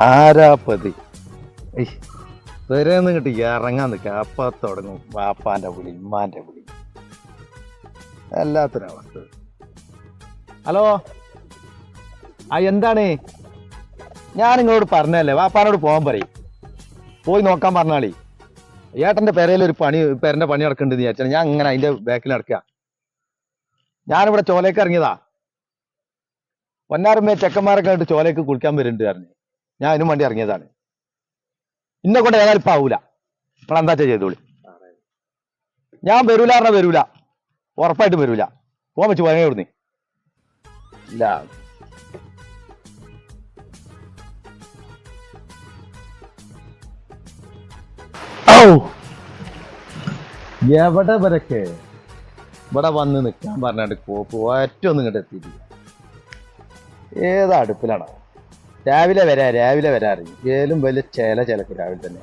ആരാപ്പത് വരെയൊന്നും കിട്ടി ഇറങ്ങാൻ നിൽക്കുക അപ്പ തുടങ്ങും. വാപ്പാന്റെ വിളി ഉമ്മാന്റെ വിളി. എല്ലാത്തിനവസ്ഥ ഹലോ? ആ എന്താണ്? ഞാൻ നിങ്ങളോട് പറഞ്ഞല്ലേ വാപ്പാനോട് പോകാൻ പറയും. പോയി നോക്കാൻ പറഞ്ഞാളി. ഏട്ടന്റെ പെരയിൽ ഒരു പണി പേരന്റെ പണി നടക്കുന്നുണ്ട് വിചാരിച്ചാൽ ഞാൻ അങ്ങനെ അതിന്റെ ബാക്കിൽ നടക്കുക. ഞാനിവിടെ ചോലേക്ക് ഇറങ്ങിയതാ. പൊന്നാറുമ്പേ ചെക്കന്മാരൊക്കെ ആയിട്ട് ചോലേക്ക് കുളിക്കാൻ വരുന്നുണ്ട് പറഞ്ഞു. ഞാൻ അതിനും വേണ്ടി ഇറങ്ങിയതാണ്. ഇന്നെ കൊണ്ട് ഏതായാലും ഇപ്പൊ ആവൂല. നിങ്ങൾ എന്താ ചെയ്തോളി. ഞാൻ വരൂല പറഞ്ഞ വരൂല. ഉറപ്പായിട്ടും വരൂല. പോകാൻ വെച്ച് പോയാൽ ഇവിടുന്ന്? ഇല്ല! എവിടെ വരക്കെ ഇവിടെ വന്ന് നിൽക്കാൻ പറഞ്ഞാണ്ട് കോപ്പ് ഒറ്റൊന്നും ഇങ്ങോട്ട് എത്തിയിട്ടില്ല. ഏതാ അടുപ്പിലാണ്? രാവിലെ വരാ രാവിലെ വരാറ്. ഏലും വലിയ ചേല ചിലക്ക് രാവിലെ തന്നെ.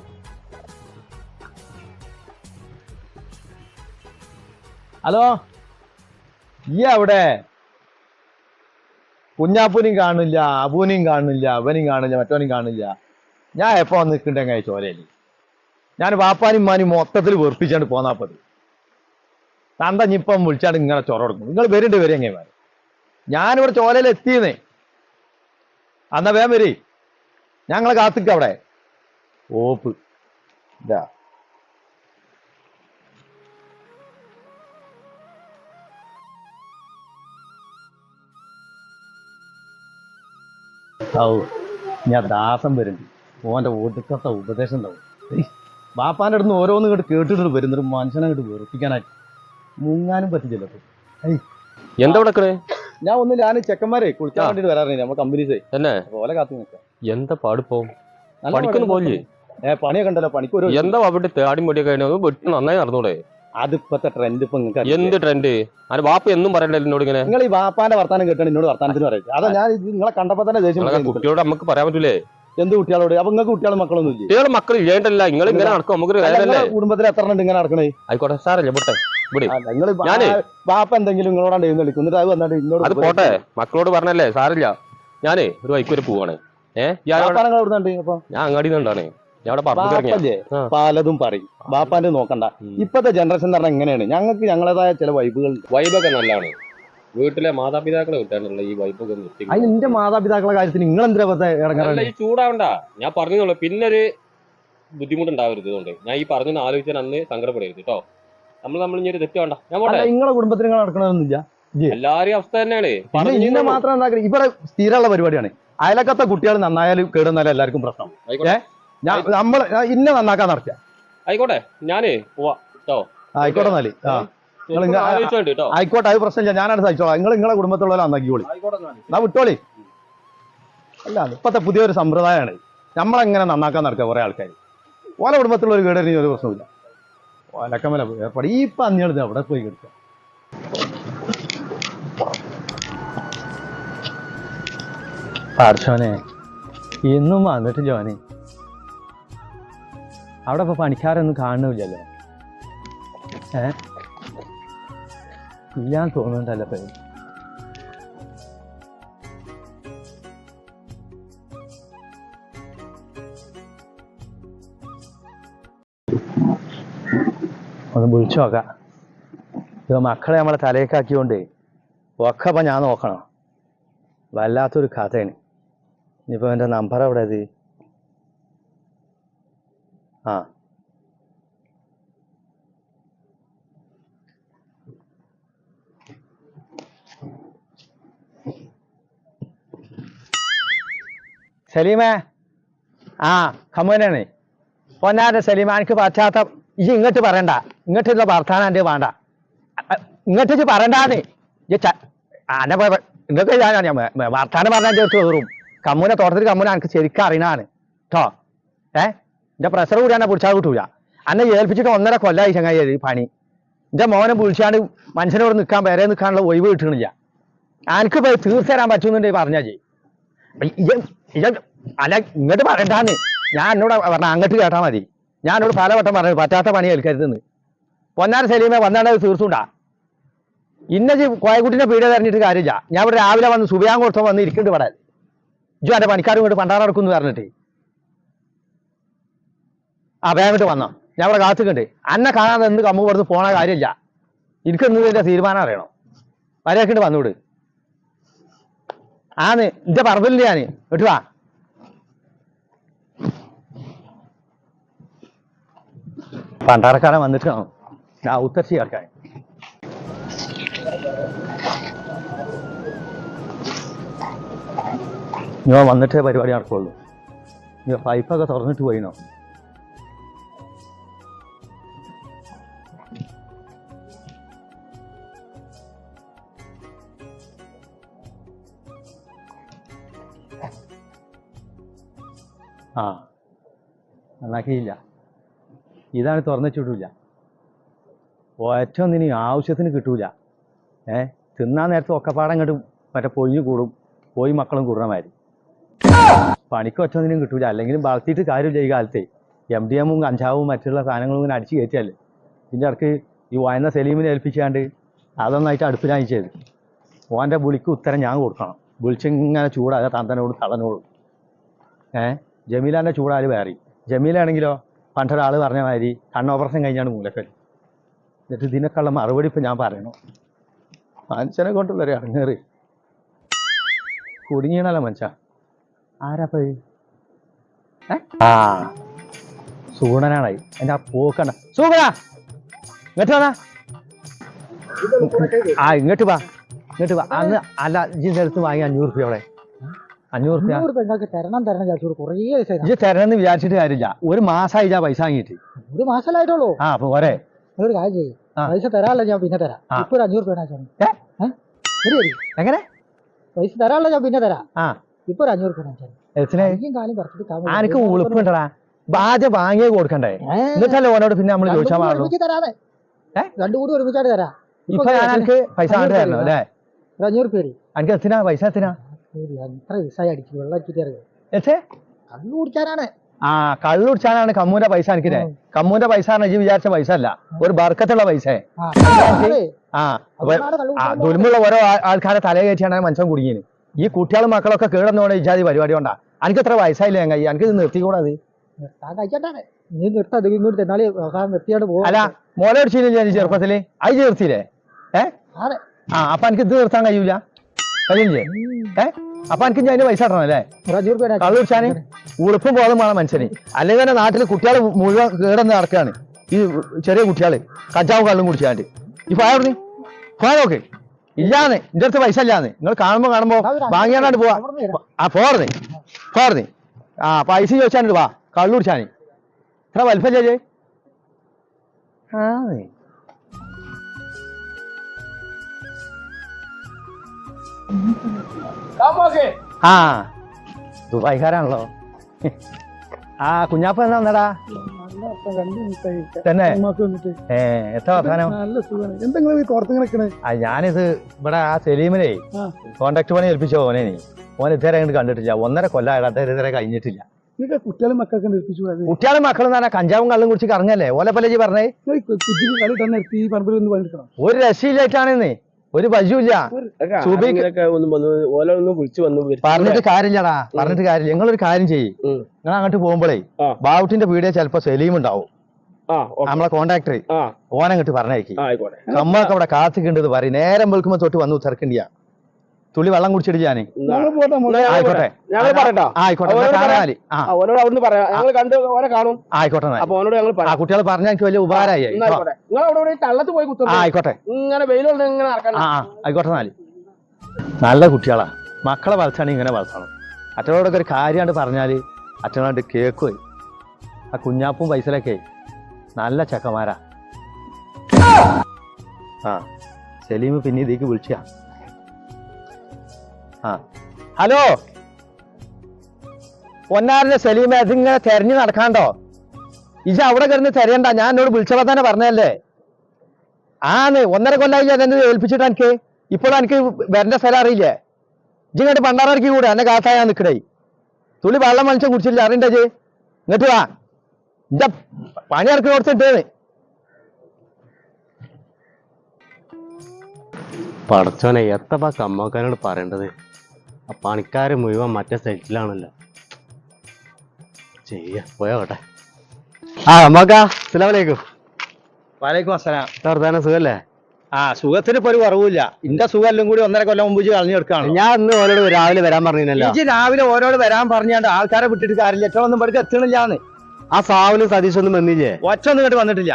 ഹലോ? ഈ അവിടെ കുഞ്ഞാപ്പൂനെയും കാണില്ല അബൂനെയും കാണില്ല അവനെയും കാണില്ല മറ്റവനെയും കാണില്ല. ഞാൻ എപ്പോ വന്ന് നിൽക്കണ്ടെങ്കിൽ ചോരയിൽ? ഞാൻ വാപ്പാനും ഉമ്മാനും മൊത്തത്തിൽ വെറുപ്പിച്ചാണ്ട് പോന്നാപ്പത് തന്ത ഞിപ്പം വിളിച്ചാണ്ട് ഇങ്ങനെ ചൊറ കൊടുക്കും. നിങ്ങൾ വരുന്നുണ്ട് വരെ എങ്ങനെ ഞാനിവിടെ ചോലയിൽ എത്തിയെന്നേ. അന്നാ വേഗം വരി. ഞങ്ങളെ കാത്തിക്ക അവിടെ. ഓപ്പ്. ഇതാ. ഞാൻ ദാസം വരുന്നുണ്ട് ഓന്റെ ഒടുക്കത്തെ ഉപദേശം ഉണ്ടാവും. ബാപ്പാന്റെ അടുത്ത് ഓരോന്നും ഇങ്ങോട്ട് കേട്ടിട്ട് വരുന്നൊരു മനുഷ്യനെ അങ്ങോട്ട് വെറുപ്പിക്കാനായിട്ട് മുങ്ങാനും പറ്റില്ല എന്താ ഞാൻ ഒന്നും ഞാൻ ചെക്കന്മാരെ കുളിക്കാൻ. വേണ്ടിട്ട് വരാറില്ല നമ്മുടെ കമ്പനീസേ തന്നെ? പോലെ കാത്തു നിൽക്കാം. എന്താ പാടിപ്പോ നല്ല പണിക്കൊന്നും പണി. പോയില്ലേ? ഏ പണിയൊക്കെ ഉണ്ടല്ലോ. പണിക്ക് ഒരു എന്താ അവിടെ തേടി മുടിയൊക്കെ വെട്ടി നന്നായി നടന്നൂടെ? അതിപ്പത്തെ ട്രെൻഡ് ഇപ്പൊ നിങ്ങൾക്ക് എന്ത് ട്രെൻഡ് അത് വാപ്പ എന്നും പറയണ്ടല്ലോ എന്നോട് ഇങ്ങനെ? നിങ്ങൾ ഈ വാപ്പാന്റെ വർത്താനം കേട്ടാണ് എന്നോട് വർത്താനത്തിന് പറയുന്നത് അതാ ഞാൻ നിങ്ങളെ കണ്ടപ്പോ തന്നെ ദേഷ്യം. കുട്ടിയോട് നമുക്ക് പറയാൻ പറ്റൂലേ? എന്ത് കുട്ടികളോട്? അപ്പൊ നിങ്ങൾക്ക് കുട്ടികളും മക്കളൊന്നും ഇല്ല? കുട്ടികളെ മക്കൾ ഇല്ലേണ്ടല്ല. നിങ്ങൾ ഇങ്ങനെ നടക്കും. നമുക്ക് കുടുംബത്തിൽ എത്ര ഉണ്ട് ഇങ്ങനെ നടക്കണേ? ആയിക്കോട്ടെ സാറല്ലേ പോട്ടെ. ഇവിടെ. ഞാനേ- എന്തെങ്കിലും എന്നിട്ട് അത് വന്നിട്ട് എന്നോട് അത് പോട്ടെ. മക്കളോട് പറഞ്ഞല്ലേ സാറില്ല ഞാനേ ഒരു വൈക്ക് വരെ പോവാണ്. ഞാൻ അങ്ങാടി പലതും പറയും. ബാപ്പാന്റെ നോക്കണ്ട. ഇപ്പത്തെ ജനറേഷൻ എന്ന് പറഞ്ഞാൽ എങ്ങനെയാണ് ഞങ്ങൾക്ക് ഞങ്ങളേതായ ചില വൈബുകൾ വൈബൊക്കെ നല്ലതാണ്. വീട്ടിലെ മാതാപിതാക്കളെ കിട്ടാനുള്ള ഈ വൈബൊക്കെ നിർത്തി. എന്റെ മാതാപിതാക്കളുടെ കാര്യത്തിൽ നിങ്ങൾ എന്തിനാ ഈ ചൂടാവണ്ട. ഞാൻ പറഞ്ഞോളൂ പിന്നെ ഒരു ബുദ്ധിമുട്ടുണ്ടാവരുത് ഇതുകൊണ്ട്. ഞാൻ ഈ പറഞ്ഞു ആലോചിച്ചാൽ അന്ന് സങ്കടപ്പെടരുത് കേട്ടോ. നമ്മൾ നമ്മൾ ഇനി ഒരു തെറ്റ് വേണ്ട. ഞാൻ പോട്ടെ. അല്ല നിങ്ങളെ കുടുംബത്തിന് നിങ്ങൾ നടക്കണമെന്നില്ല എല്ലാരെയും അവസ്ഥ തന്നെയാണ്. പറഞ്ഞു ഇന്നെ മാത്രം ഇവിടെ സ്ഥിരമുള്ള പരിപാടിയാണ്. അയലക്കത്തെ കുട്ടികൾ നന്നായാലും കേടുന്നാലും എല്ലാവർക്കും പ്രശ്നം. ആയിക്കോട്ടെ. ഞാൻ നമ്മൾ ഇന്നെ നന്നാക്കാൻ നടക്കുക ആയിക്കോട്ടെ. ഞാനേ പോവാ. ആയിക്കോട്ടെ എന്നാൽ. ആ. കേട്ടോ ആയിക്കോട്ടെ അത് പ്രശ്നമില്ല. ഞാനാണ് സഹിച്ചോളാം. നിങ്ങൾ നിങ്ങളെ കുടുംബത്തിലുള്ള നന്നാക്കിക്കോളി. എന്നാ വിട്ടോളി. അല്ല ഇപ്പത്തെ പുതിയൊരു സമ്പ്രദായമാണ്. നമ്മളെങ്ങനെ നന്നാക്കാൻ നടക്കുക കുറെ ആൾക്കാർ ഓല കുടുംബത്തിലുള്ള ഒരു കേടറിന് ഒരു പ്രശ്നമില്ല ഓലക്കമല ഏർപ്പാട് ഈ പന്നികൾ അവിടെ പോയി കിടക്കുക? പാർച്ചോനെ ഇന്നും വന്നിട്ടില്ല ജോനെ. അവിടെ ഇപ്പൊ പണിക്കാരൊന്നും കാണുന്നില്ലല്ലോ. ഏ? ഇല്ലാന്ന് തോന്നുന്നുണ്ടല്ലോ ഇപ്പൊ. ഒന്ന് വിളിച്ചു നോക്കാം. ഇത് മക്കളെ നമ്മളെ തലയേക്കാക്കിയോണ്ട് ഒക്കെ അപ്പം ഞാൻ നോക്കണം. വല്ലാത്തൊരു കഥയാണ്. ഇനിയിപ്പോ എന്റെ നമ്പർ എവിടെ ഇത്? ആ. സലീമേ? ആ കമ്മനാണ് പൊന്നാന്റെ സലീമാനിക്ക് പറ്റാത്ത ഇങ്ങോട്ട് പറയണ്ട. ഇങ്ങോട്ടുള്ള വർത്താനം എന്റെ വേണ്ട. ഇങ്ങോട്ട് ഇജ്ജ് പറയണ്ടാന്ന്. പോയ നിങ്ങൾക്ക് ഞാൻ വർത്താനം പറഞ്ഞാൽ ചേർത്ത് കയറും. കമ്മൂനെ തോട്ടത്തിൽ കമ്മൂന എനിക്ക് ശരിക്കും അറിയണാണ് കേട്ടോ ഏ എന്റെ പ്രഷർ കൂടി എന്നെ പിടിച്ചാൽ കിട്ടൂല. അന്നെ ഏൽപ്പിച്ചിട്ട് ഒന്നര കൊല്ലായി ചങ്ങായി ഈ പണി. എന്റെ മോനെ വിളിച്ചാണ്ട് മനുഷ്യനോട് നിൽക്കാൻ പേരെ നിൽക്കാനുള്ള ഒഴിവ് കിട്ടണില്ല. എനിക്ക് തീർച്ച തരാൻ പറ്റുന്നുണ്ടെങ്കിൽ പറഞ്ഞാ ചെയ്യും അല്ല ഇങ്ങോട്ട് പറയണ്ടാന്ന്. ഞാൻ എന്നോട് പറഞ്ഞ അങ്ങോട്ട് കേട്ടാ മതി. ഞാൻ എന്നോട് പലവട്ടം പറഞ്ഞു പറ്റാത്ത പണി ഏൽക്കരുതെന്ന്. പൊന്നാര സലീമെ വന്നാണ്ട് അത് തീർച്ചുണ്ടാ ഇന്ന കോയക്കുട്ടിന്റെ പീഡിയ തെരഞ്ഞിട്ട് കാര്യമില്ല. ഞാൻ ഇവിടെ രാവിലെ വന്ന് സുബിയാൻ കൊടുത്തോ വന്ന് ഇരിക്കുന്നുണ്ട് ഇവിടെ. ഇജു എന്റെ പണിക്കാരും ഇങ്ങോട്ട് പണ്ടാറ നടക്കുന്നു പറഞ്ഞിട്ട്. ആ വന്നോ. ഞാൻ ഇവിടെ കാത്തുക്കുണ്ട് അന്നെ കാണാതെ എന്ത് കമ്മു കൊടുത്ത് പോണ കാര്യമില്ല. ഇതിന്റെ തീരുമാനം അറിയണം. വരെയൊക്കെ വന്നുവിട് ആന്ന് എന്റെ പറമ്പില്ല ഞാൻ കേട്ടു വാ. പണ്ടാരക്കാരൻ വന്നിട്ട് ഞാൻ ഉത്തർച്ചി കേൾക്കാൻ ഞാൻ വന്നിട്ടേ പരിപാടി നടക്കുള്ളൂ. ഞാൻ പൈപ്പൊക്കെ തുറന്നിട്ട് പോയിനോ ആ നന്നാക്കിയില്ല. ഇതാണ് തുറന്നിട്ടിട്ടില്ല ഒറ്റൊന്നിനി ആവശ്യത്തിന് കിട്ടൂല. ഏ? തിന്നാൻ നേരത്തെ ഒക്കെപ്പാടം കണ്ട് മറ്റേ പൊഴിഞ്ഞു കൂടും. പോയി മക്കളും കൂടണ മാതിരി. പണിക്ക് ഒറ്റൊന്നിനും കിട്ടൂല. അല്ലെങ്കിലും വളർത്തിയിട്ട് കാര്യമില്ല ഈ കാലത്തെ. എം ഡി എമ്മും കഞ്ചാവും മറ്റുള്ള സാധനങ്ങളും ഇങ്ങനെ അടിച്ച് കയറ്റിയല്ലേ ഇതിന്റെ ഇടയ്ക്ക് ഈ വായന സലീമിനെ ഏൽപ്പിച്ചാണ്ട് അതൊന്നായിട്ട് അടുപ്പിലാണ് ചെയ്ത് ഓന്റെ വിളിക്ക് ഉത്തരം ഞാൻ കൊടുക്കണം. വിളിച്ചിങ്ങനെ ചൂടാകുക തന്തനോടും തളനോടും ഏ? ജമീലാന്റെ ചൂടാൽ വേറി ജമീലാണെങ്കിലോ? പണ്ടൊരാൾ പറഞ്ഞ മാതിരി കണ്ണോപ്പറേഷൻ കഴിഞ്ഞാണ് മൂലക്കൽ എന്നിട്ട് ഇതിനൊക്കെയുള്ള മറുപടി ഇപ്പം ഞാൻ പറയണു. മനുഷ്യനെ കൊണ്ടുള്ളവരെ ഇറങ്ങേറ് കുടുങ്ങിയണല്ലോ മനുഷ്യ. ആരാ പോയി? ആ. സൂണനാണായി എന്റെ ആ പോക്കണ്ട സൂണ ഇങ്ങോട്ട് വന്നാ. ആ ഇങ്ങോട്ട് വാ. ഇങ്ങോട്ട് വാ. അന്ന് അല്ല ഈ നിലത്ത് വാങ്ങി അഞ്ഞൂറ് റുപ്യ അവിടെ. അഞ്ഞൂറ് റുപ്യ. തരണം തരണം കുറേ ഇത് തരണമെന്ന് വിചാരിച്ചിട്ട് കാര്യമില്ല. ഒരു മാസമായി ഞാൻ പൈസ വാങ്ങിയിട്ട്. ഒരു മാസമായിട്ടുള്ളൂ ആ അപ്പൊ പോരെ. ഒരു കാര്യം ചെയ്യും. പൈസ തരാനുള്ള ഞാൻ പിന്നെ തരാം. ഇപ്പൊ ഒരു അഞ്ഞൂറ് രൂപ ചാച്ചോ ഏ? ശരി ശരി. എങ്ങനെ? പൈസ തരാനുള്ള ഞാൻ പിന്നെ തരാം. ഇപ്പൊ ഒരു അഞ്ഞൂറ് രൂപ ചാച്ചോ എത്തിനെ കയ്യും കാലും ആനക്ക് ഉളുപ്പുണ്ടടാ ആദ്യം വാങ്ങിയേ കൊടുക്കണ്ടേ? എന്നിട്ടല്ലേ ഓനോട് പിന്നെ നമ്മൾ ചോദിച്ചാൽ പാടുള്ളൂ? തരാതെ? രണ്ടു കൂടി ഒരുമിച്ചായിട്ട് തരാം. ഇപ്പൊ ഞാൻ എനിക്ക് പൈസ കണ്ടു തരണം അല്ലേ? അഞ്ഞൂറ് പേര് എനിക്ക് എത്തിനാ പൈസ എത്തിനാ എത്ര ദിവസമായി അടിച്ചു വെള്ളം അടിച്ചിട്ട് കണ്ണു കുടിക്കാനാണ് ആ കള്ളു കുടിച്ചാനാണ് കമ്മൂന്റെ പൈസ എനിക്കിനെ കമ്മൂന്റെ പൈസ ആണ് വിചാരിച്ച പൈസ അല്ല. ഒരു ബർക്കത്തുള്ള പൈസ. ആ, ദുൽമുള്ള ഓരോ ആൾക്കാരെ തല കയറ്റിയാണ് മനുഷ്യൻ കുടുങ്ങിയത്. ഈ കുട്ടികളും മക്കളൊക്കെ കേടുന്നോടെ ഇജാതി പരിപാടി കൊണ്ടാ. എനിക്ക് എത്ര വയസ്സായില്ലേ കൈ എനിക്ക് ഇത് നിർത്തിക്കൂടാത്? നീ ഇങ്ങോട്ട് തന്നാൽ പോകും അല്ല മോലെ അടിച്ചില്ലേ ഞാൻ ചെറുപ്പത്തിൽ? അത് ചേർത്തില്ലേ ഏ? ആ അപ്പൊ എനിക്ക് ഇത് നിർത്താൻ കഴിയൂല? കഴിയില്ലേ ഏ? അപ്പൊ എനിക്ക് ഞാൻ പൈസ ഇടണം അല്ലേ? ഒരു അഞ്ഞൂറ് രൂപ കള്ളു കുടിച്ചാന് ഉളുപ്പും ബോധം വേണം മനുഷ്യന്. അല്ലെങ്കിൽ തന്നെ നാട്ടിൽ കുട്ടികൾ മുഴുവൻ കേടന്ന് നടക്കാണ്. ഈ ചെറിയ കുട്ടികളെ കഞ്ചാവും കള്ളും കുടിച്ചാണ്ട്. ഈ ഫയർ ഫയർ ഓക്കെ ഇല്ലാന്ന്. എന്റെ അടുത്ത് പൈസ ഇല്ലാന്ന്. നിങ്ങൾ കാണുമ്പോ കാണുമ്പോ വാങ്ങിയാണ്ട് പോവാ. ആ പോർന്ന് പോർന്ന് ആ പൈസ ചോദിച്ചാണ്ട് വാ. കള്ളു കുടിച്ചാന്. ഇത്ര വലിപ്പല്ലേ ആ ആ. ദുബായിക്കാരാണല്ലോ. ആ കുഞ്ഞാപ്പ എന്നാ വന്നടാ? തന്നെ? എത്ര ആ ഞാനിത് ഇവിടെ ആ സലീമിനെ. കോണ്ടാക്ട് പണി ഏൽപ്പിച്ച ഓനെ ഓൻ ഇതുവരെ അങ്ങോട്ട് കണ്ടിട്ടില്ല. ഒന്നര കൊല്ലായിട്ട് അദ്ദേഹം ഇതുവരെ കഴിഞ്ഞിട്ടില്ല. കുട്ടികളും മക്കളും തന്നെ കഞ്ചാവും കള്ളും കുടിച്ച് കറങ്ങല്ലേ? ഓലെ പല്ലേ ജി പറഞ്ഞേ? ഒരു രക്ഷയില്ലായിട്ടാണെന്നേ ഒരു പശുല്ല പറഞ്ഞിട്ട് കാര്യമില്ലടാ. പറഞ്ഞിട്ട് കാര്യമില്ല. ഞങ്ങളൊരു കാര്യം ചെയ്യും. നിങ്ങൾ അങ്ങോട്ട് പോകുമ്പോഴേ. ബാവുട്ടിന്റെ വീഡിയോ ചിലപ്പോ സലീം ഉണ്ടാവും. നമ്മളെ കോണ്ടാക്ടർ ഓനങ്ങോട്ട് ആയിക്കോട്ടെ. നമ്മൾക്ക് അവിടെ കാത്തിക്കേണ്ടത് പറയും. നേരം വെളുക്കുമ്പോ തൊട്ട് വന്നു തിരക്കണ്ടിയാ. തുള്ളി വെള്ളം കുടിച്ചിട്ട് ഞാൻ ആയിക്കോട്ടെ. ഞങ്ങൾ പറയട്ടോ. ആയിക്കോട്ടെ ഓനോട് അവിടുന്ന് പറയാം. ഞങ്ങൾ കണ്ട് ഓനെ കാണും. ആയിക്കോട്ടെ എന്നാൽ. അപ്പൊ ഓനോട് ഞങ്ങൾ പറയാം. കുട്ടികൾ പറഞ്ഞ എനിക്ക് വലിയ ഉപകാരമായി. ആയിക്കോട്ടെ. നിങ്ങൾ അവിടെ തള്ളത്ത് പോയി ആയിക്കോട്ടെ. ഇങ്ങനെ വെയിലുണ്ട് ഇങ്ങനെ ആ ആയിക്കോട്ടെ എന്നാൽ. നല്ല കുട്ടികളാ. മക്കളെ വളർത്താണെങ്കിൽ ഇങ്ങനെ വളർത്തണം. അച്ഛനോടൊക്കെ ഒരു കാര്യമാണ്ട് പറഞ്ഞാൽ അച്ഛനോട് കേക്കുപോയി ആ കുഞ്ഞാപ്പും പൈസലൊക്കെ നല്ല ചക്കമാരാ ആ സലീം പിന്നെ ഇതിലേക്ക് വിളിച്ച. ഹലോ? പൊന്നാറിന്റെ സലീമ ഇതിങ്ങനെ തെരഞ്ഞു നടക്കാണ്ടോ? ഇജ അവിടെ കിടന്ന് തെരയണ്ട. ഞാൻ എന്നോട് വിളിച്ചപ്പോ തന്നെ പറഞ്ഞല്ലേ ആന്ന് ഒന്നര കൊല്ലായി ഞാൻ എന്നെ ഏൽപ്പിച്ചിട്ട് എനിക്ക്. ഇപ്പോഴും എനിക്ക് വരേണ്ട സ്ഥലം അറിയില്ലേ? ഇജ്ജിങ്ങോട്ട് പണ്ടാറക്കി കൂടെ. എന്നെ കാത്തായ നിൽക്കണേ തുള്ളി വെള്ളം മനുഷ്യൻ കുടിച്ചില്ല അറിയണ്ടേ ജി ഇങ്ങോട്ട് വാ. ഇന്റെ പണി ഇറക്കി കൊടുത്തിട്ടേന്ന് പടച്ചോനെ എത്തപ്പാ കമ്മക്കാനോട് പറയേണ്ടത്? ആ പണിക്കാർ മുഴുവൻ മറ്റേ സൈറ്റിലാണല്ലോ. ചെയ്യ പോയോട്ടെ. ആ അമ്മക്കാ അസ്സലാമലൈക്കും വലൈക്കും അസ്സലാം. വർത്താനം സുഖല്ലേ? ആ സുഖത്തിന് ഇപ്പൊ ഒരു കുറവില്ല ഇന്റെ സുഖം എല്ലാം കൂടി ഒന്നര കൊല്ലം മുമ്പ് കളഞ്ഞു എടുക്കാണ് ഞാൻ ഇന്ന് ഓരോട് രാവിലെ വരാൻ പറഞ്ഞില്ലല്ലോ ഇജ്ജ് രാവിലെ ഓരോട് വരാൻ പറഞ്ഞാണ്ട് ആൾക്കാരെ വിട്ടിട്ട് കാര്യമില്ല. ഏറ്റവും ഒന്നും ഇവിടേക്ക് എത്തണില്ലാന്ന്. ആ സാവനും സതീഷ് ഒന്നും വന്നില്ലേ? ഒച്ച ഒന്നും ഇങ്ങോട്ട് വന്നിട്ടില്ല.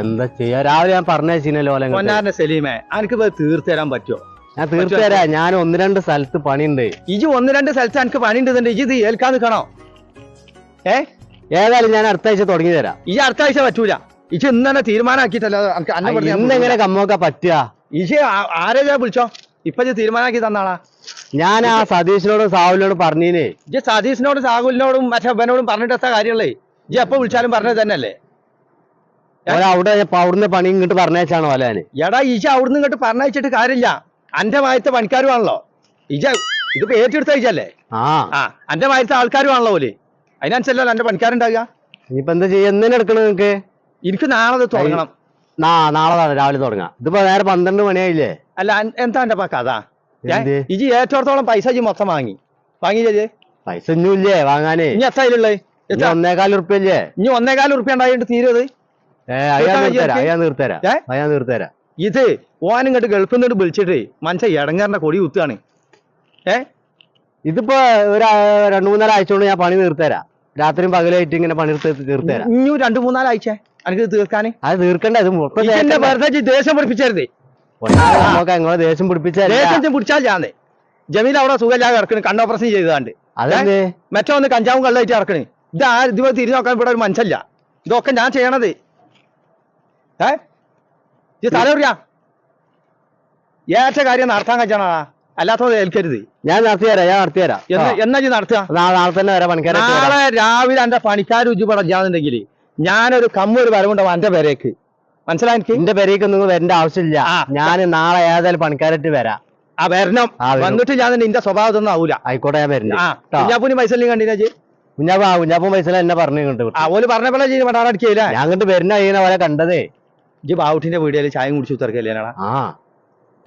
എന്താ ചെയ്യാ? രാവിലെ ഞാൻ പറഞ്ഞല്ലോ ഇങ്ങോട്ട്. പൊന്നാരന്റെ സലീമേ എനിക്ക് തീർത്തു തരാൻ പറ്റുമോ ഞാൻ തീർച്ചയായും ഞാൻ ഒന്ന് രണ്ട് സ്ഥലത്ത് പണിയുണ്ട്. ഇജ് ഒന്ന് രണ്ട് സ്ഥലത്ത് എനിക്ക് പണിയുണ്ട് ഇജ് ഇത് ഏൽക്കാൻ നിൽക്കണോ? ഏ? ഏതായാലും ഞാൻ അടുത്ത ആഴ്ച തുടങ്ങി തരാം ഈ അടുത്ത ആഴ്ച പറ്റൂല. ഇജ് ഇന്ന് തന്നെ തീരുമാനമാക്കിയിട്ടല്ലോ ഇന്നെങ്ങനെ കമ്മോക്ക പറ്റുക? ഇജ് ആരെയാ വിളിച്ചോ? ഇപ്പൊ ഇത് തീരുമാനമാക്കി തന്നാളാ ഞാൻ ആ സതീഷിനോടും സാഹുലിനോട് പറഞ്ഞീനെ. ഇജ് സതീഷിനോടും സാഹുലിനോടും മറ്റേ അവനോടും പറഞ്ഞിട്ട് എത്താ കാര്യമുള്ളേ? ഇജ് എപ്പോ വിളിച്ചാലും പറഞ്ഞത് തന്നെയല്ലേ? അവിടെ അവിടുന്ന് പണി ഇങ്ങോട്ട് പറഞ്ഞയച്ചാണോ അല്ലെ എടാ ഇജ അവിടുന്ന് ഇങ്ങോട്ട് പറഞ്ഞയച്ചിട്ട് കാര്യമില്ല. അന്റെ മായത്തെ പണിക്കാരുമാണല്ലോ. ഇജ ഇത് ഏറ്റെടുത്ത ഇജല്ലേ ആ. ആ അന്റെ മായത്തെ ആൾക്കാരുമാണല്ലോ ഓൽ. അതിനനുസരിച്ചല്ലോ എന്റെ പണിക്കാരുണ്ടാകുക ഇനിയിപ്പോ എന്താ ചെയ്യാ? എന്തിനാ എടുക്കണത് നിങ്ങക്ക്? എനിക്ക് നാളെ അത് തുടങ്ങണം. നാ നാളെ രാവിലെ തുടങ്ങാം. ഇതിപ്പോ നേരെ പന്ത്രണ്ട് മണിയായില്ലേ? അല്ല എന്താ എന്റെ കഥ ഇജി ഏറ്റോടത്തോളം പൈസ ഇജി മൊത്തം വാങ്ങി. വാങ്ങിയില്ലേ പൈസ ഒന്നും ഇല്ലേ? വാങ്ങാനേ. ഇനി എത്ര അതിലുള്ളേ ഒന്നേകാൽ ഉറുപ്പ്യല്ലേ ഇനി ഒന്നേകാൽ ഉറുപ്പ്യ ഉണ്ടായിട്ട് തീരുത് ഏ അയാ തീർത്തരാ നിർത്തരാ തീർത്തരാ. അയാ തീർത്തരാ. ഇത് ഓനും ഇങ്ങോട്ട് ഗൾഫിൽ നിന്നിട്ട് വിളിച്ചിട്ട് മനുഷ്യ ഇടങ്ങാറിന്റെ കൊടി കുത്തുകയാണ് ഏ? ഇതിപ്പോ ഒരു രണ്ടു മൂന്നാൽ ആഴ്ച കൊണ്ട് ഞാൻ പണി തീർത്തരാ. രാത്രിയും പകലായിട്ട് ഇങ്ങനെ പണി തീർത്തരാം. ഇനി രണ്ടു മൂന്നാലാഴ്ച എനിക്ക് തീർക്കാൻ? തീർക്കാന് അത് തീർക്കണ്ട ഇത്. വെറുതെ ദേശം ഒന്നാമത് നമുക്ക് നിങ്ങളെ ദേഷ്യം പിടിപ്പിച്ചല്ല. ദേഷ്യം പിടിച്ചാൽ ഞാൻ ജമീൽ അവിടെ സുഖമില്ലാതെ ഇറക്കണ് കണ്ണോപ്പറേഷൻ ചെയ്തതാണ്ട്. അതെ മറ്റോ ഒന്ന് കഞ്ചാവും കള്ളായിട്ട് ഇറക്കണ് ഇത് ആ ഇതുപോലെ തിരിഞ്ഞു നോക്കാൻ ഇവിടെ ഒരു മനുഷ്യല്ല. ഇതൊക്കെ ഞാൻ ചെയ്യണത്. ഏറ്റ കാര്യം നടത്താൻ കഴിച്ചാണാ? അല്ലാത്തത് ഏൽക്കരുത്. ഞാൻ നടത്തി തരാം ഞാൻ നടത്തി തരാം എന്ന് ഇജ്ജ് നടത്തുക? നാളെ തന്നെ വരാം പണിക്കാരെ നാളെ രാവിലെ എന്റെ പണിക്കാർ ഉജ്ജുപടഞ്ഞാന്നുണ്ടെങ്കിൽ ഞാനൊരു കമ്മൊരു വരവുണ്ടാവും എന്റെ പേരേക്ക്. മനസ്സിലായി എനിക്ക്? എന്റെ പേരേക്ക് നിങ്ങൾ വരേണ്ട ആവശ്യമില്ല. ഞാൻ നാളെ ഏതായാലും പണിക്കാരായിട്ട് വരാം. ആ വരണം. വന്നിട്ട് ഞാൻ നിന്റെ സ്വഭാവത്തൊന്നും ആവൂല. ആയിക്കോട്ടെ ഞാൻ വരുന്നു പൈസ കുഞ്ഞാപ്പൂനി പൈസ കണ്ടിനാ ജി കുഞ്ഞാപ്പ ആ കുഞ്ഞാപ്പം പൈസ എന്നെ പറഞ്ഞു കണ്ടു ആ ഓൽ പറഞ്ഞ പോലെ ഞാൻ അങ്ങോട്ട് വരുന്ന കഴിയുന്ന പോലെ കണ്ടതേ. ഇജ്ജ് ബാവുട്ടിന്റെ വീടിയിൽ ചായ കുടിച്ചു ഉത്തർക്കല്ലേ ആ.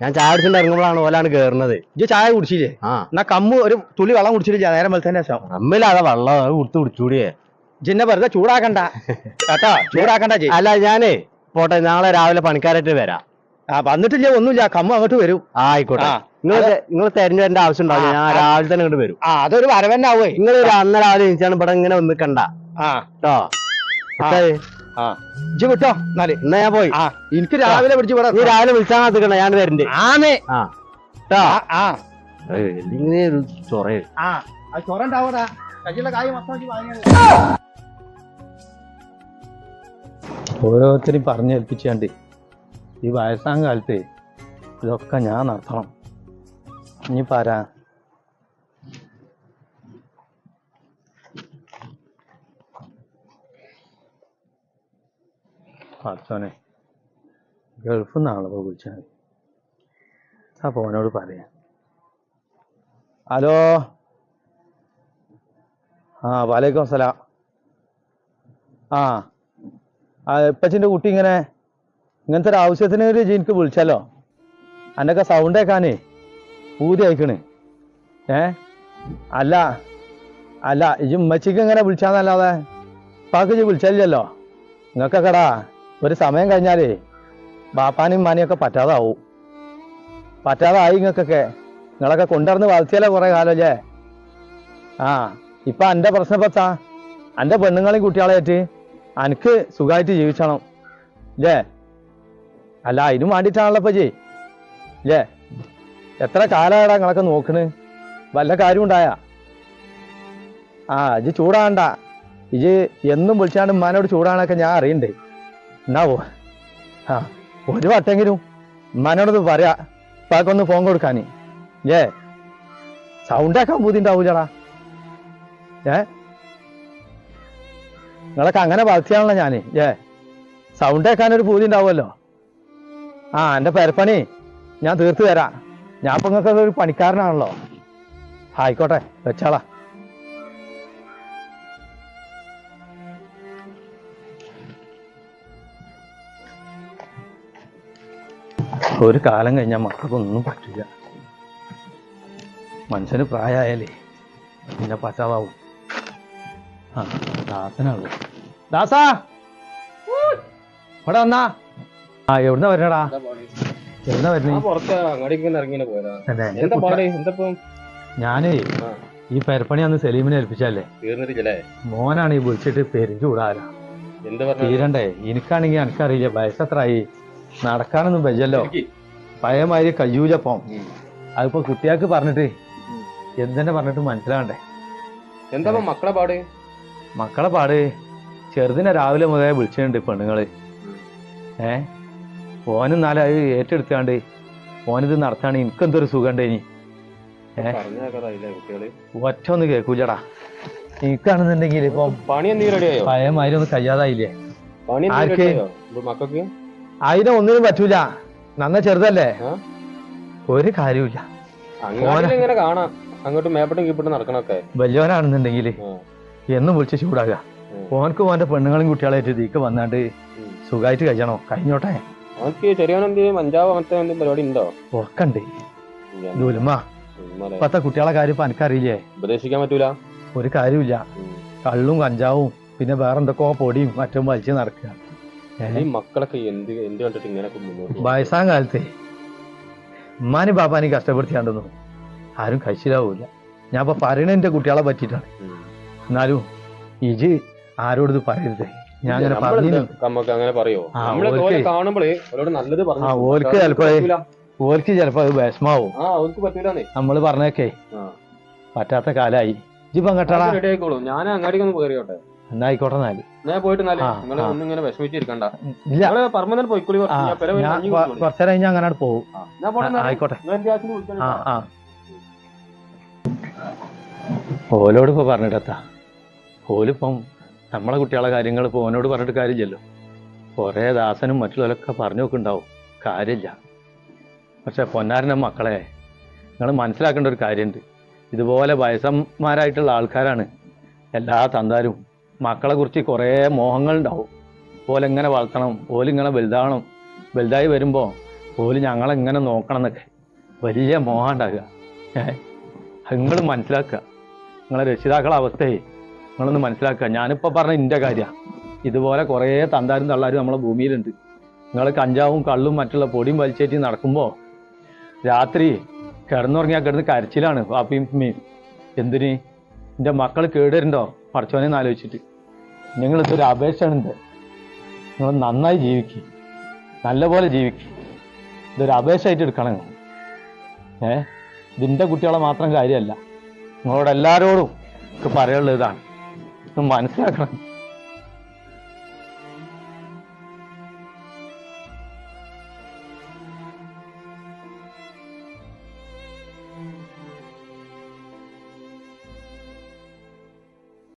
ഞാൻ ചായ കുടിച്ചിട്ട് ഇറങ്ങുമ്പോഴാണ് ഓലാണ് കേറുന്നത്. ഇജ്ജ് ചായ കുടിച്ചില്ലേ? ആ. എന്നാ കമ്മു ഒരു തുള്ളി വെള്ളം കുടിച്ചിട്ട് നേരം വെളുത്തന്നെ ശേഷം. അമ്മയിലാ വെള്ളം അത് കൊടുത്ത് കുടിച്ചൂടിയേ. ജിന്നെ വെറുതെ ചൂടാക്കണ്ട. കേട്ടോ? ചൂടാക്കണ്ട ജി അല്ല ഞാനേ പോട്ടെ നാളെ രാവിലെ പണിക്കാരായിട്ട് വരാം. ആ വന്നിട്ടില്ല ഒന്നുമില്ല. കമ്മ അങ്ങോട്ട് വരും. ആ ആയിക്കോട്ടെ. ആ, നിങ്ങൾ നിങ്ങൾ തെരഞ്ഞു വരേണ്ട ആവശ്യം ഉണ്ടാവില്ല. ഞാൻ. രാവിലെ തന്നെ ഇങ്ങോട്ട് വരും. ആ അതൊരു വരവന്നാവേ നിങ്ങൾ അന്ന് രാവിലെ എനിച്ചാണ് ഇവിടെ ഇങ്ങനെ ഒന്ന് കണ്ട ആ. കേട്ടോ. ആ. ആ. ഇജ്ജ് വിട്ടോ? എന്നാൽ. എന്നാ ഞാൻ പോയി. ആ. എനിക്ക് രാവിലെ പിടിച്ച് ഇവിടെ നീ രാവിലെ വിളിച്ചാൽ മതിക്കണ്ട ഞാൻ വരണ്ടേ. ആന്നേ. ആ. കേട്ടോ ആ ആ. ഇങ്ങനെ ഒരു ചൊറ. ആ. അത് ചൊറണ്ടാവടാ കയ്യിലുള്ള കായ് മൊത്തം ഇജ്ജ് വാങ്ങിയത് ഓരോരുത്തരും പറഞ്ഞേൽപ്പിച്ചാണ്ട് ഈ വയസ്സാം കാലത്ത് ഇതൊക്കെ ഞാൻ നടത്തണം. ഇനി പാരാ അച്ഛനെ ഗൾഫിൽ നിന്നാണല്ലോ വിളിച്ചാൽ ആ അവനോട് പറയാം. ഹലോ. ആ വലൈക്കും സലാം. ആ ആ ഇപ്പച്ചിന്റെ കുട്ടി ഇങ്ങനെ ഇങ്ങനത്തെ ഒരു ആവശ്യത്തിന് ഒരു എനിക്ക് വിളിച്ചല്ലോ അന്നൊക്കെ സൗണ്ട് കേൾക്കാനേ ഊതി അയക്കണേ. ഏ? അല്ല അല്ല ഇജ് ഉമ്മച്ചിക്ക് ഇങ്ങനെ വിളിച്ചാന്നല്ലാതെ പാക്ക് വിളിച്ചല്ലോ നിങ്ങൾക്കൊക്കെടാ ഒരു സമയം കഴിഞ്ഞാലേ ബാപ്പാനും ഉമ്മാനെയൊക്കെ പറ്റാതാവും. പറ്റാതായി നിങ്ങൾക്കൊക്കെ നിങ്ങളൊക്കെ കൊണ്ടുവന്ന് വളർത്തിയല്ലേ കുറെ കാലമല്ലേ ആ ഇപ്പൊ എന്റെ പ്രശ്നം പത്താ എന്റെ പെണ്ണുങ്ങളെയും കുട്ടികളായിട്ട് എനിക്ക് സുഖമായിട്ട് ജീവിച്ചണം. ഇല്ലേ? അല്ല അതിനും വേണ്ടിയിട്ടാണല്ലോ ഇപ്പൊ ജി ഇല്ലേ? എത്ര കാലമാടാ നിങ്ങളൊക്കെ നോക്കണ്? വല്ല കാര്യം ഉണ്ടായ? ആ ഇജ് ചൂടാണ്ട ഇജ് എന്നും വിളിച്ചാണ്ട് ഉമ്മാനോട് ചൂടാണൊക്കെ ഞാൻ അറിയണ്ടേ. എന്നാവോ ആ ഒരു വട്ടെങ്കിലും മനോടത് പറയാ. ഇപ്പാക്കൊന്ന് ഫോൺ കൊടുക്കാൻ ഏ സൗണ്ടാക്കാൻ ബുദ്ധിണ്ടാവൂലടാ ഏ നിങ്ങളൊക്കെ അങ്ങനെ വളർത്തിയാണല്ലോ ഞാൻ. ഏ സൗണ്ട് കേൾക്കാൻ ഒരു പൂതി ഉണ്ടാവുമല്ലോ. ആ എന്റെ പെരപ്പണി ഞാൻ തീർത്തു തരാം. ഞാൻ ഇപ്പൊ ഒരു പണിക്കാരനാണല്ലോ. ആയിക്കോട്ടെ വെച്ചാളാ. ഒരു കാലം കഴിഞ്ഞാൽ മക്കൾക്കൊന്നും പറ്റില്ല മനുഷ്യന് പ്രായമായാലേ പിന്നെ പച്ചാതാവും ആ ദാസനാണ്. ദാസാ! ഇവിടെ വന്നാ? ആ എവിടുന്ന വരണടാ? എവിടുന്ന എന്തപ്പം? ഞാനേ ഈ പെരപ്പണി അന്ന് സലീമിനെ ഏൽപ്പിച്ചല്ലേ മോനാണ് ഈ വിളിച്ചിട്ട് പെരിഞ്ഞു കൂടാല തീരണ്ടേ. എനിക്കാണെങ്കിൽ എനിക്കറിയില്ല വയസ്സെത്രയായി നടക്കാനൊന്നും വെച്ചല്ലോ പഴയമാതിരി കയ്യൂലപ്പം അതിപ്പോ കുട്ടിയാക്ക് പറഞ്ഞിട്ട് എന്തെന്നെ പറഞ്ഞിട്ട് മനസ്സിലാകണ്ടേ? എന്താ മക്കളെ പാട്? മക്കളെ പാട്. ചെറുതിനെ രാവിലെ മുതലേ വിളിച്ചിട്ടുണ്ട് പെണ്ണുങ്ങൾ. ഏ? ഓനെന്നാലെ നാളെ അത് ഏറ്റെടുത്താണ്ട് ഓനിത് നടത്താണ് എനിക്കെന്തൊരു സുഖമുണ്ട് ഇനി. ഒറ്റ ഒന്ന് കേക്കൂലടാ എനിക്കാണെന്നുണ്ടെങ്കിൽ ഇപ്പൊ പണി എന്തെങ്കിലും പഴയമാതിരി ഒന്ന് കഴിയാതായില്ലേ? ആർക്ക്? മക്കൾക്ക്? അതിനെ ഒന്നിനും പറ്റൂല. നന്ന ചെറുതല്ലേ? ഒരു കാര്യമില്ല ഇങ്ങനെ കാണാം. അങ്ങോട്ട് മേപ്പട്ടും കീപ്പിട്ടും നടക്കണൊക്കെ. വലിയവനാണെന്നുണ്ടെങ്കിൽ. എന്നും വിളിച്ച് ചൂടാകുക. ഓനക്ക് ഓന്റെ പെണ്ണുങ്ങളും കുട്ടികളായിട്ട് ഇതിക്ക് വന്നാണ്ട്. സുഖമായിട്ട് കഴിയണോ? കഴിഞ്ഞോട്ടെ. അവർക്ക് ചെറിയവനെന്തെങ്കിലും അഞ്ചാവ് അങ്ങനത്തെ എന്തെങ്കിലും പരിപാടി ഉണ്ടോ. ഇപ്പത്തെ കുട്ടികളെ കാര്യം ഇപ്പൊ എനിക്കറിയില്ലേ ഉപദേശിക്കാൻ പറ്റൂല? ഒരു കാര്യമില്ല കള്ളും കഞ്ചാവും പിന്നെ വേറെ എന്തൊക്കെയോ പൊടിയും മറ്റും വലിച്ചു നടക്കുക ഈ മക്കളൊക്കെ എന്ത് എന്ത് കണ്ടിട്ട് ഇങ്ങനെ? വയസ്സാം കാലത്തെ ഉമ്മാനും ബാപ്പാനും കഷ്ടപ്പെടുത്തിയാണ്ടെന്നു ആരും കഴിച്ചിലാവൂല ഞാൻ ഇപ്പൊ പറയണ എന്റെ കുട്ടികളെ പറ്റിയിട്ടാണ്. എന്നാലും ഇജ് ആരോടത് പറയരുത്. ഞാൻ അങ്ങനെ പറഞ്ഞു അങ്ങനെ പറയോ? കാണുമ്പോഴേ നല്ലത് ആ, ഓൽക്ക് ചിലപ്പോ- പറ്റൂല. ഓർക്ക് ചിലപ്പോ അത് വിഷമാവും. നമ്മൾ പറഞ്ഞേക്കേ. പറ്റാത്ത കാലായി. ഇജ്ജിപ്പോ അങ്ങട്ടാടാ ഞാൻ അങ്ങാടിക്ക് ഒന്ന് കയറിയോട്ടെ എന്നായിക്കോട്ടെ എന്നാൽ ഞാൻ പോയിട്ട് നാല് നിങ്ങൾ ഒന്നും ഇങ്ങനെ വിഷമിച്ചിരിക്കണ്ട ഇല്ല. നിങ്ങൾ പറമ്പ് പോയിക്കോളി ആ ഞാൻ പെര ഞാൻ കഞ്ഞി കൊ- കുടിച്ചോളി. കുറച്ചേരം കഴിഞ്ഞ് അങ്ങനെ പോകും. ആയിക്കോട്ടെ. ആ ആ. ഓലോട് ഇപ്പൊ പറഞ്ഞിട്ടെത്താ ഓലിപ്പം നമ്മളെ കുട്ടികളെ കാര്യങ്ങൾ ഇപ്പൊ ഓനോട് പറഞ്ഞിട്ട് കാര്യമില്ലല്ലോ. കുറേ ദാസനും മറ്റുള്ളവരൊക്കെ പറഞ്ഞു നോക്കുണ്ടാവും കാര്യമില്ല. പക്ഷെ പൊന്നാരന്റെ മക്കളെ നിങ്ങൾ മനസ്സിലാക്കേണ്ട ഒരു കാര്യമുണ്ട്. ഇതുപോലെ വയസ്സന്മാരായിട്ടുള്ള ആൾക്കാരാണ് എല്ലാ തന്താരും. മക്കളെ കുറിച്ച് കുറേ മോഹങ്ങളുണ്ടാവും. ഓലെങ്ങനെ വളർത്തണം ഓലിങ്ങനെ വലുതാവണം. വലുതായി വരുമ്പോൾ ഓൽ ഞങ്ങളെങ്ങനെ നോക്കണം എന്നൊക്കെ വലിയ മോഹം ഉണ്ടാകുക നിങ്ങൾ മനസ്സിലാക്കുക. നിങ്ങളെ രക്ഷിതാക്കളെ അവസ്ഥയെ നിങ്ങളൊന്ന് മനസ്സിലാക്കുക. ഞാനിപ്പോൾ പറഞ്ഞ എന്റെ കാര്യമാണ് ഇതുപോലെ കുറേ തന്താരും തള്ളാരും നമ്മളെ ഭൂമിയിലുണ്ട്. നിങ്ങൾ കഞ്ചാവും കള്ളും മറ്റുള്ള പൊടിയും വലിച്ചേറ്റി നടക്കുമ്പോൾ രാത്രി കിടന്നുറങ്ങിയാൽ കിടന്ന് കരച്ചിലാണ് പാപ്പിയും ഉമ്മയും. എന്തിന്? എന്റെ മക്കൾ കേടുവരുണ്ടോ എന്ന് ആലോചിച്ചിട്ട്. നിങ്ങൾ ഇതൊരു അപേക്ഷയാണ് എന്റെ നിങ്ങൾ നന്നായി ജീവിക്കുക നല്ലപോലെ ജീവിക്കുക ഇതൊരു അപേക്ഷയായിട്ട് എടുക്കണം. ഏ? ഇതിന്റെ കുട്ടികളെ മാത്രം കാര്യമല്ല. നിങ്ങളോട് എല്ലാവരോടും ഒക്കെ പറയാനുള്ളത് ഇതാണ്. ഇത് മനസ്സിലാക്കണം.